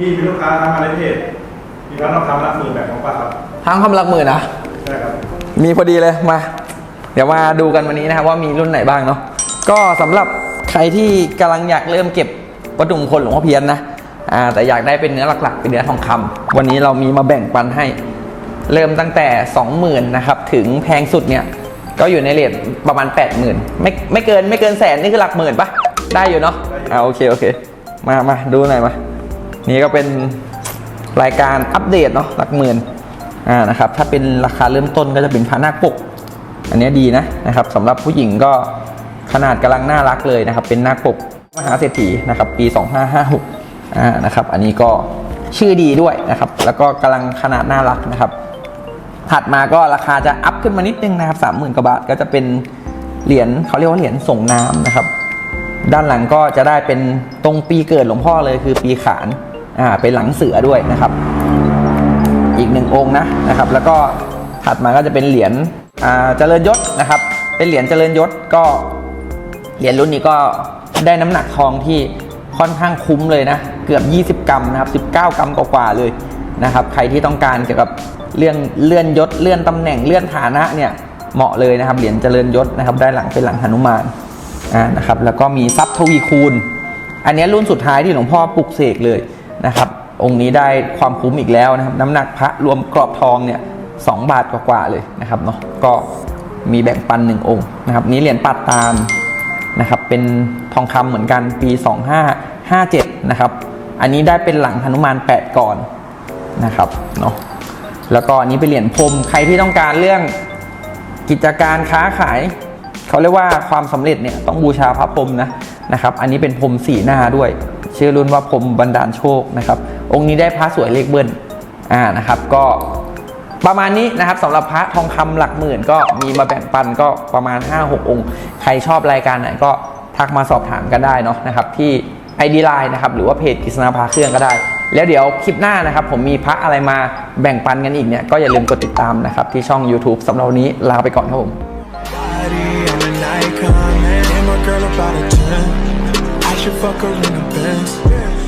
พี่มีลูกค้าทำมาในเพจมีร้านทองคำรับมือแบบของป้าครับทั้งคำลักหมื่นนะ ใช่ครับมีพอดีเลยมา เดี๋ยวมาดูกันวันนี้นะครับว่ามีรุ่นไหนบ้างเนาะก็สำหรับใครที่กำลังอยากเริ่มเก็บวัตถุมงคลหลวงพ่อเพียนนะอ่าแต่อยากได้เป็นเนื้อหลักๆ เป็นเนื้อทองคำวันนี้เรามีมาแบ่งปันให้ เริ่มตั้งแต่ 20,000นะครับถึงแพงสุดเนี่ยก็อยู่ในเรทประมาณ 80,000ไม่ไม่เกินไม่เกินแสนนี่คือหลักหมื่นปะได้อยู่เนาะอ่าโอเคโอเค มามาดูหน่อยมา นี่ก็เป็นรายการอัปเดตเนาะหลักหมื่นอ่านะครับถ้าเป็นราคาเริ่มต้นก็จะเป็นพานาปก อันนี้ดีนะนะครับสำหรับผู้หญิงก็ขนาดกำลังน่ารักเลยนะครับ เป็นนาคปกมหาเศรษฐีนะครับปี 2556อ่านะครับอันนี้ก็ชื่อดีด้วยนะครับ แล้วก็กำลังขนาดน่ารักนะครับถัดมาก็ราคาจะอัพขึ้นมานิดนึงนะครับสามหมื่นกว่าบาทก็จะเป็นเหรียญเขาเรียกว่าเหรียญส่งน้ำนะครับ ด้านหลังก็จะได้เป็นตรงปีเกิดหลวงพ่อเลยคือปีขาน อ่าเป็นหลังเสือด้วยนะครับ อีกหนึ่งองค์นะนะครับ แล้วก็ถัดมาก็จะเป็นเหรียญอ่าเจริญยศนะครับ เป็นเหรียญเจริญยศก็เหรียญรุ่นนี้ก็ได้น้ำหนักทองที่ค่อนข้างคุ้มเลยนะ เกือบ 20 กรัมนะครับ 19 กรัมกว่าๆเลยนะครับ ใครที่ต้องการเกี่ยวกับเรื่องเลื่อนยศเลื่อนตำแหน่งเลื่อนฐานะเนี่ยเหมาะเลยนะครับเหรียญเจริญยศนะครับได้หลังเป็นหลังหนุมานอ่านะครับแล้วก็มีทรัพย์ทวีคูณ อันนี้รุ่นสุดท้ายที่หลวงพ่อปลุกเสกเลย นะครับ องค์นี้ได้ความคุ้มอีกแล้วนะครับ น้ำหนักพระรวมกรอบทองเนี่ยสองบาทกว่าๆเลยนะครับเนาะก็มีแบ่งปันหนึ่งองค์นะครับ นี้เหรียญปัดตามนะครับเป็นทองคำเหมือนกันปี 2557 นะครับ อันนี้ได้เป็นหลังหนุมาน 8 ก่อนนะครับเนาะแล้วก็อันนี้เป็นเหรียญพรมใครที่ต้องการเรื่องกิจการค้าขาย เขาเรียกว่าความสำเร็จเนี่ยต้องบูชาพระพรมนะนะครับ อันนี้เป็นพรมสีหน้าด้วย ชื่อรุ่นว่าพรมบันดาลโชคนะครับ องค์นี้ได้พระสวยเลขเบิ้ลอ่านะครับ ก็ประมาณนี้นะครับสำหรับพระทองคำหลักหมื่น ก็มีมาแบ่งปันก็ประมาณ 5-6 องค์ ใครชอบรายการไหนก็ทักมาสอบถามกันได้เนาะนะครับ ที่ไอดีไลน์นะครับหรือว่าเพจกฤษณาพาเครื่องก็ได้ แล้วเดี๋ยวคลิปหน้านะครับ ผมมีพระอะไรมาแบ่งปันกันอีกเนี่ย ก็อย่าลืมกดติดตามนะครับ ที่ช่อง YouTube สำหรับวันนี้ลาไปก่อนครับผม fuck her in the Benz.